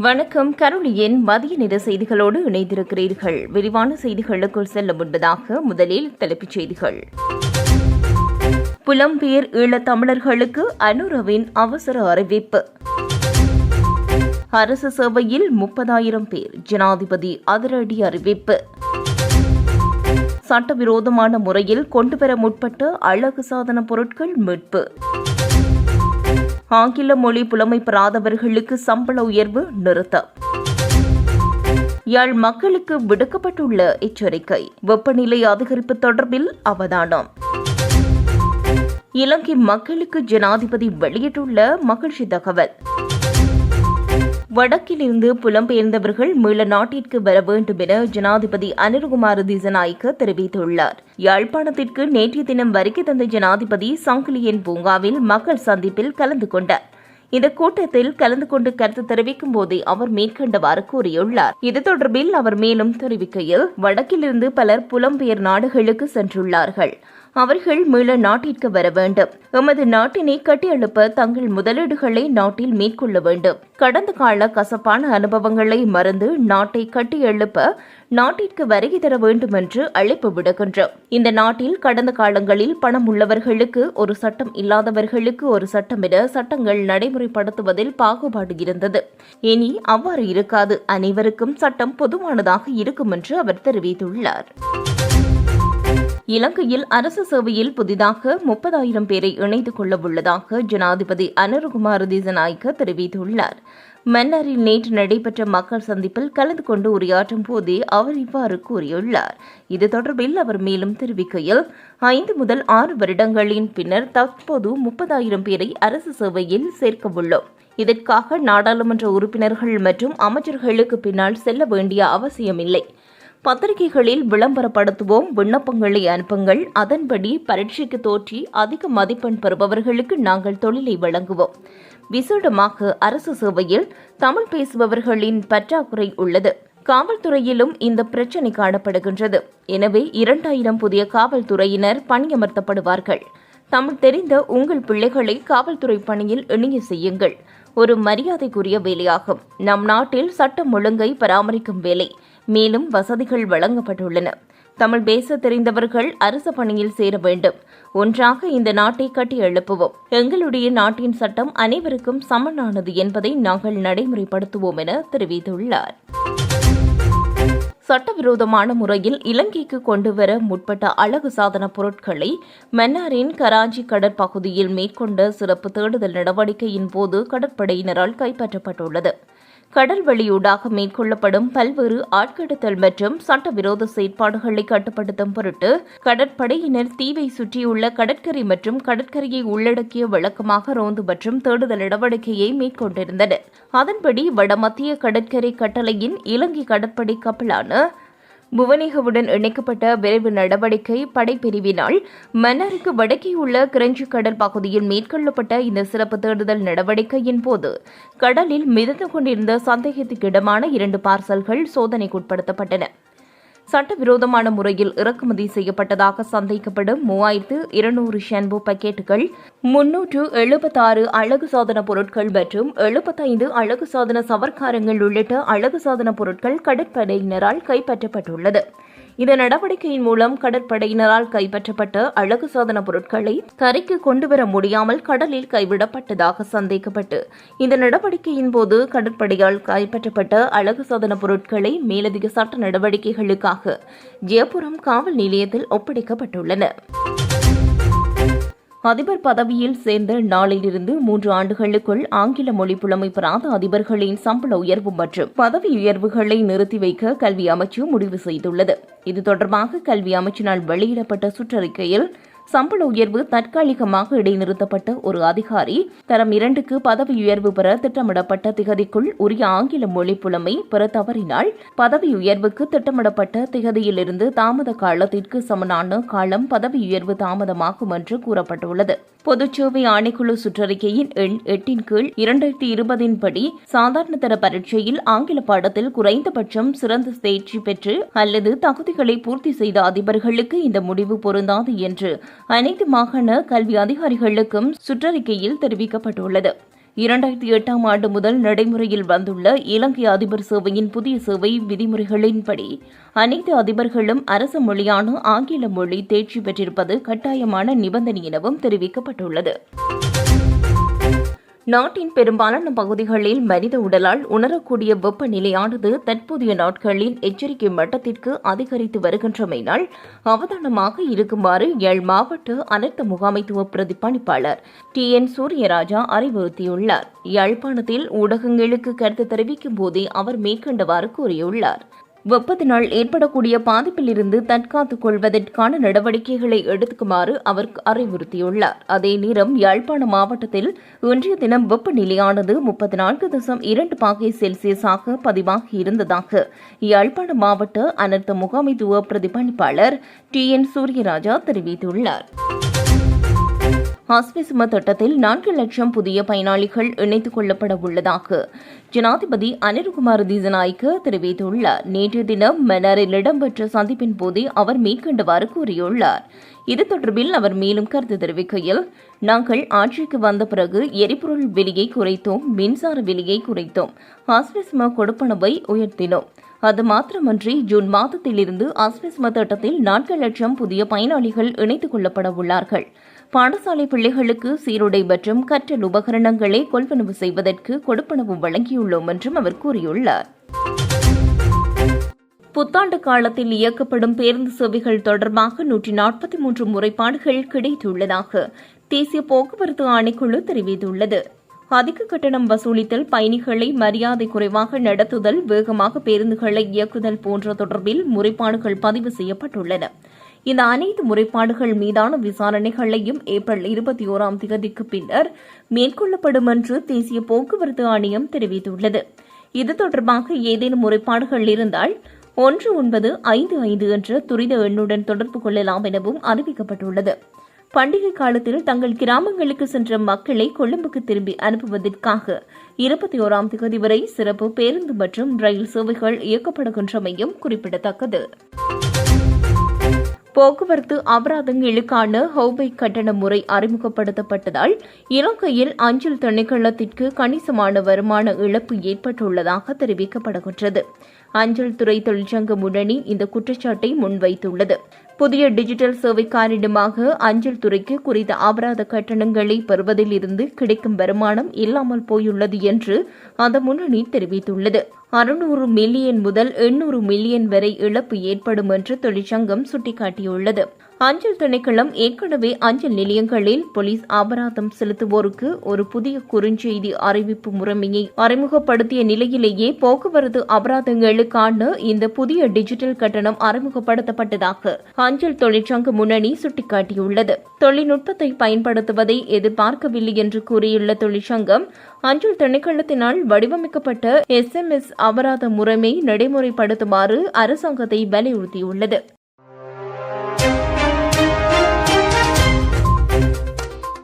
வணக்கம். கருளியின் மதிய நிற செய்திகளோடு இணைந்திருக்கிறீர்கள். விரிவான செய்திகளுக்குள் செல்ல முன்பதாக முதலில் தலைப்புச் செய்திகள். புலம்பெயர் ஈழத் தமிழர்களுக்கு அனுரவின் அவசர அறிவிப்பு. அரசு சேவையில் முப்பதாயிரம் பேர் ஜனாதிபதி அதிரடி அறிவிப்பு. சட்டவிரோதமான முறையில் கொண்டுவர முற்பட்ட அழகு சாதன பொருட்கள் மீட்பு. ஆங்கில மொழி புலமை பெறாதவர்களுக்கு சம்பள உயர்வு நிறுத்தம். யாழ் மக்களுக்கு விடுக்கப்பட்டுள்ள எச்சரிக்கை. வெப்பநிலை அதிகரிப்பு தொடர்பில் அவதானம். இலங்கை மக்களுக்கு ஜனாதிபதி வெளியிட்டுள்ள மகிழ்ச்சி தகவல். வடக்கிலிருந்து புலம்பெயர்ந்தவர்கள் மீள நாட்டிற்கு வர வேண்டும் என ஜனாதிபதி அனிருகுமார் திசநாயக்க தெரிவித்துள்ளார். யாழ்ப்பாணத்திற்கு நேற்றைய தினம் வருகை தந்த ஜனாதிபதி சங்கிலியன் பூங்காவில் மக்கள் சந்திப்பில் கலந்து கொண்டார். இந்த கூட்டத்தில் கலந்து கொண்டு கருத்து தெரிவிக்கும் போதே அவர் மேற்கண்டவாறு கூறியுள்ளார். இது தொடர்பில் அவர் மேலும் தெரிவிக்கையில் வடக்கிலிருந்து பலர் புலம்பெயர் நாடுகளுக்கு சென்றுள்ளார்கள். அவர்கள் மீள நாட்டிற்கு வர வேண்டும். எமது நாட்டினை கட்டியெழுப்ப தங்கள் முதலீடுகளை நாட்டில் மேற்கொள்ள வேண்டும். கடந்த கால கசப்பான அனுபவங்களை மறந்து நாட்டை கட்டியெழுப்ப நாட்டிற்கு வருகை தர வேண்டும் என்று அழைப்பு விடுகின்றோம் இந்த நாட்டில் கடந்த காலங்களில் பணம் உள்ளவர்களுக்கு ஒரு சட்டம் இல்லாதவர்களுக்கு ஒரு சட்டம் என சட்டங்கள் நடைமுறைப்படுத்துவதில் பாகுபாடு இருந்தது. இனி அவ்வாறு இருக்காது. அனைவருக்கும் சட்டம் பொதுவானதாக இருக்கும் என்று அவர் தெரிவித்துள்ளார். இலங்கையில் அரசு சேவையில் புதிதாக முப்பதாயிரம் பேரை இணைத்துக் கொள்ள உள்ளதாக ஜனாதிபதி அனருகுமார் திசநாயக்க தெரிவித்துள்ளார். மன்னரில் நேற்று நடைபெற்ற மக்கள் சந்திப்பில் கலந்து கொண்டு உரையாற்றும் போதே அவர் இவ்வாறு கூறியுள்ளார். இது தொடர்பில் அவர் மேலும் தெரிவிக்கையில் ஐந்து முதல் ஆறு வருடங்களின் பின்னர் தற்போது முப்பதாயிரம் பேரை அரசு சேவையில் சேர்க்க உள்ளோம் இதற்காக நாடாளுமன்ற உறுப்பினர்கள் மற்றும் அமைச்சர்களுக்கு பின்னால் செல்ல வேண்டிய அவசியமில்லை. பத்திரிகைகளில் விளம்பரப்படுத்துவோம் விண்ணப்பங்களை அனுப்புங்கள். அதன்படி பரீட்சைக்கு தோற்றி அதிக மதிப்பெண் பெறுபவர்களுக்கு நாங்கள் தொழிலை வழங்குவோம். விசேடமாக அரசு சேவையில் தமிழ் பேசுபவர்களின் பற்றாக்குறை உள்ளது. காவல்துறையிலும் இந்த பிரச்சினை காணப்படுகின்றது. எனவே இரண்டாயிரம் புதிய காவல்துறையினர் பணியமர்த்தப்படுவார்கள். தமிழ் தெரிந்த உங்கள் பிள்ளைகளை காவல்துறை பணியில் இணைய செய்யுங்கள். ஒரு மரியாதைக்குரிய வேலையாகும். நம் நாட்டில் சட்டம் ஒழுங்கை பராமரிக்கும் வேலை. மேலும் வசதிகள் வழங்கப்பட்டுள்ளன. தமிழ் பேச தெரிந்தவர்கள் அரசு பணியில் சேர வேண்டும். ஒன்றாக இந்த நாட்டை கட்டி எழுப்புவோம். எங்களுடைய நாட்டின் சட்டம் அனைவருக்கும் சமனானது என்பதை நாங்கள் நடைமுறைப்படுத்துவோம் என தெரிவித்துள்ளார். சட்டவிரோதமான முறையில் இலங்கைக்கு கொண்டுவர முற்பட்ட அழகு சாதன பொருட்களை மன்னாரின் கராஞ்சி கடற்பகுதியில் மேற்கொண்ட சிறப்பு தேடுதல் நடவடிக்கையின் போது கடற்படையினரால் கைப்பற்றப்பட்டுள்ளது. கடல் வழியூடாக மேற்கொள்ளப்படும் பல்வேறு ஆட்கடத்தல் மற்றும் சட்டவிரோத செயற்பாடுகளை கட்டுப்படுத்தும் பொருட்டு கடற்படையினர் தீவை சுற்றியுள்ள கடற்கரை மற்றும் கடற்கரையை உள்ளடக்கிய வழக்கமாக ரோந்து மற்றும் தேடுதல் நடவடிக்கையை மேற்கொண்டிருந்தனர். அதன்படி வடமத்திய கடற்கரை கட்டளையின் இலங்கை கடற்படை கப்பலான புவனேகவுடன் இணைக்கப்பட்ட விரைவு நடவடிக்கை படைப்பிரிவினால் மன்னாருக்கு வடக்கே உள்ள கிரஞ்சி கடல் பகுதியில் மேற்கொள்ளப்பட்ட இந்த சிறப்பு தேடுதல் நடவடிக்கையின் போது கடலில் மிதந்து கொண்டிருந்த சந்தேகத்துக்கிடமான இரண்டு பார்சல்கள் சோதனைக்குட்படுத்தப்பட்டன. சட்டவிரோதமான முறையில் இறக்குமதி செய்யப்பட்டதாக சந்தேகப்படும் மூவாயிரத்து இருநூறு ஷென்போ பாக்கெட்டுகள் முன்னூற்று எழுபத்தாறு அழகு சாதன பொருட்கள் மற்றும் எழுபத்தைந்து அழகு சாதன சவர்க்காரங்கள் உள்ளிட்ட அழகு சாதன பொருட்கள் கடற்படையினரால் கைப்பற்றப்பட்டுள்ளது. இந்த நடவடிக்கையின் மூலம் கடற்படையினரால் கைப்பற்றப்பட்ட அழகு சாதன பொருட்களை கரைக்கு கொண்டுவர முடியாமல் கடலில் கைவிடப்பட்டதாக சந்தேகப்பட்டு இந்த நடவடிக்கையின் போது கடற்படையால் கைப்பற்றப்பட்ட அழகு சாதன பொருட்களை மேலதிக சட்ட நடவடிக்கைகளுக்காக ஜெயபுரம் காவல் நிலையத்தில் ஒப்படைக்கப்பட்டுள்ளன. அதிபர் பதவியில் சேர்ந்த நாளிலிருந்து மூன்று ஆண்டுகளுக்குள் ஆங்கில மொழி புலமை பெறாத அதிபர்களின் சம்பள உயர்வு மற்றும் பதவி உயர்வுகளை நிறுத்தி வைக்க கல்வி அமைச்சு முடிவு செய்துள்ளது. இது தொடர்பாக கல்வி அமைச்சினால் வெளியிடப்பட்ட சுற்றறிக்கையில் சம்பள உயர்வு தற்காலிகமாக இடைநிறுத்தப்பட்ட ஒரு அதிகாரி. தரம் இரண்டுக்கு பதவி உயர்வு பெற திட்டமிடப்பட்ட திகதிக்குள் உரிய ஆங்கில மொழி புலமை பெற தவறினால் பதவி உயர்வுக்கு திட்டமிடப்பட்ட திகதியிலிருந்து தாமத காலத்திற்கு சமனான காலம் பதவி உயர்வு தாமதமாகும் என்று கூறப்பட்டுள்ளது. பொதுச்சேவை ஆணைக்குழு சுற்றறிக்கையின் எண் எட்டின் கீழ் இரண்டாயிரத்தி இருபதின் படி சாதாரண தர பரீட்சையில் ஆங்கில பாடத்தில் குறைந்தபட்சம் சிறந்த தேர்ச்சி பெற்று அல்லது தகுதிகளை பூர்த்தி செய்த அதிபர்களுக்கு இந்த முடிவு பொருந்தாது என்று அனைத்து மாகாண கல்வி அதிகாரிகளுக்கும் சுற்றறிக்கையில் தெரிவிக்கப்பட்டுள்ளது. இரண்டாயிரத்தி எட்டாம் ஆண்டு முதல் நடைமுறையில் வந்துள்ள இலங்கை அதிபர் சேவையின் புதிய சேவை விதிமுறைகளின்படி அனைத்து அதிபர்களும் அரசு மொழியான ஆங்கில மொழி தேர்ச்சி பெற்றிருப்பது கட்டாயமான நிபந்தனை எனவும் தெரிவிக்கப்பட்டுள்ளது. நாட்டின் பெரும்பாலான பகுதிகளில் மனித உடலால் உணரக்கூடிய வெப்பநிலையானது தற்போதைய நாட்களில் எச்சரிக்கை மட்டத்திற்கு அதிகரித்து வருகின்றமையினால் அவதானமாக இருக்குமாறு யாழ் மாவட்ட அனர்த்த முகாமைத்துவ பிரதிப்பணிப்பாளர் டி என் சூரியராஜா அறிவுறுத்தியுள்ளார். யாழ்ப்பாணத்தில் ஊடகங்களுக்கு கருத்து தெரிவிக்கும் போதே அவர் மேற்கண்டவாறு கூறியுள்ளார். வெப்பத்தினால் ஏற்படக்கூடிய பாதிப்பிலிருந்து தற்காத்துக் கொள்வதற்கான நடவடிக்கைகளை எடுத்துக்குமாறு அவர் அறிவுறுத்தியுள்ளார். அதே நேரம் யாழ்ப்பாண மாவட்டத்தில் இன்றைய தினம் வெப்பநிலையானது முப்பத்தி நான்கு தசம் இரண்டு பாகை செல்சியஸாக பதிவாகி இருந்ததாக யாழ்ப்பாண மாவட்ட அனர்த்த முகாமைத்துவ பிரதிபலிப்பாளர் டி என் சூரியராஜா தெரிவித்துள்ளார். ஹாஸ்பிசும திட்டத்தில் நான்கு லட்சம் புதிய பயனாளிகள் இணைத்துக் கொள்ளப்பட உள்ளதாக ஜனாதிபதி அனில்குமார் தீசநாய்க்கு தெரிவித்துள்ளார். நேற்று தினம் மன்னாரில் இடம்பெற்ற சந்திப்பின் போதே அவர் மேற்கண்டவாறு கூறியுள்ளார். இது தொடர்பில் அவர் மேலும் கருத்து தெரிவிக்கையில் நாங்கள் ஆட்சிக்கு வந்த பிறகு எரிபொருள் விலையை குறைத்தோம் மின்சார விலையை குறைத்தோம் ஹாஸ்பிசும கொடுப்பனவை உயர்த்தினோம். அது மாத்திரமன்றி ஜூன் மாதத்திலிருந்து ஆஸ்பிஸ்ம திட்டத்தில் நான்கு லட்சம் புதிய பயனாளிகள் இணைத்துக் கொள்ளப்பட உள்ளார்கள் பாடசாலை பிள்ளைகளுக்கு சீருடை மற்றும் கற்றல் உபகரணங்களை கொள்வனவு செய்வதற்கு கொடுப்பனவு வழங்கியுள்ளோம் என்றும் அவர் கூறியுள்ளார். புத்தாண்டு காலத்தில் இயக்கப்படும் பேருந்து சேவைகள் தொடர்பாக நூற்றி நாற்பத்தி மூன்று முறைப்பாடுகள் கிடைத்துள்ளதாக தேசிய போக்குவரத்து ஆணைக்குழு தெரிவித்துள்ளது. அதிக கட்டணம் வசூலித்தல் பயணிகளை மரியாதை குறைவாக நடத்துதல் வேகமாக பேருந்துகளை இயக்குதல் போன்ற தொடர்பில் முறைப்பாடுகள் பதிவு செய்யப்பட்டுள்ளன. இந்த அனைத்து முறைப்பாடுகள் மீதான விசாரணைகளையும் ஏப்ரல் இருபத்தி ஓராம் தேதிக்கு பின்னர் மேற்கொள்ளப்படும் என்று தேசிய போக்குவரத்து ஆணையம் தெரிவித்துள்ளது. இது தொடர்பாக ஏதேனும் முறைப்பாடுகள் இருந்தால் ஒன்று ஒன்பது ஐந்து ஐந்து என்ற துரித எண்ணுடன் தொடர்பு கொள்ளலாம் எனவும் அறிவிக்கப்பட்டுள்ளது. பண்டிகை காலத்தில் தங்கள் கிராமங்களுக்கு சென்ற மக்களை கொழும்புக்கு திரும்பி அனுப்புவதற்காக இருபத்தி ஓராம் தேதி வரை சிறப்பு பேருந்து மற்றும் ரயில் சேவைகள் இயக்கப்படுகின்றமையும் குறிப்பிடத்தக்கது. போக்குவரத்து அபராதங்களுக்கான ஹோபை கட்டண முறை அறிமுகப்படுத்தப்பட்டதால் இலங்கையில் அஞ்சல் திணைக்களத்திற்கு கணிசமான வருமான இழப்பு ஏற்பட்டுள்ளதாக தெரிவிக்கப்படுகின்றது. அஞ்சல் துறை தொழிற்சங்க முன்னணி இந்த குற்றச்சாட்டை முன்வைத்துள்ளது. புதிய டிஜிட்டல் சேவை காரணமாக அஞ்சல் துறைக்கு குறித்த அபராத கட்டணங்களை பெறுவதில் இருந்து கிடைக்கும் வருமானம் இல்லாமல் போயுள்ளது என்று அந்த முன்னணி தெரிவித்துள்ளது. அறுநூறு மில்லியன் முதல் எண்ணூறு மில்லியன் வரை இழப்பு ஏற்படும் என்று தொழிற்சங்கம் சுட்டிக்காட்டியுள்ளது. அஞ்சல் திணைக்களம் ஏற்கனவே அஞ்சல் நிலையங்களில் போலீஸ் அபராதம் செலுத்துவோருக்கு ஒரு புதிய குறுஞ்செய்தி அறிவிப்பு முறைமையை அறிமுகப்படுத்திய நிலையிலேயே போக்குவரத்து அபராதங்களுக்கான இந்த புதிய டிஜிட்டல் கட்டணம் அறிமுகப்படுத்தப்பட்டதாக அஞ்சல் தொழிற்சங்க முன்னணி சுட்டிக்காட்டியுள்ளது. தொழில்நுட்பத்தை பயன்படுத்துவதை எதிர்பார்க்கவில்லை என்று கூறியுள்ள தொழிற்சங்கம் அஞ்சல் திணைக்களத்தினால் வடிவமைக்கப்பட்ட எஸ் எம் எஸ் அபராத முறைமை நடைமுறைப்படுத்துமாறு அரசாங்கத்தை வலியுறுத்தியுள்ளது.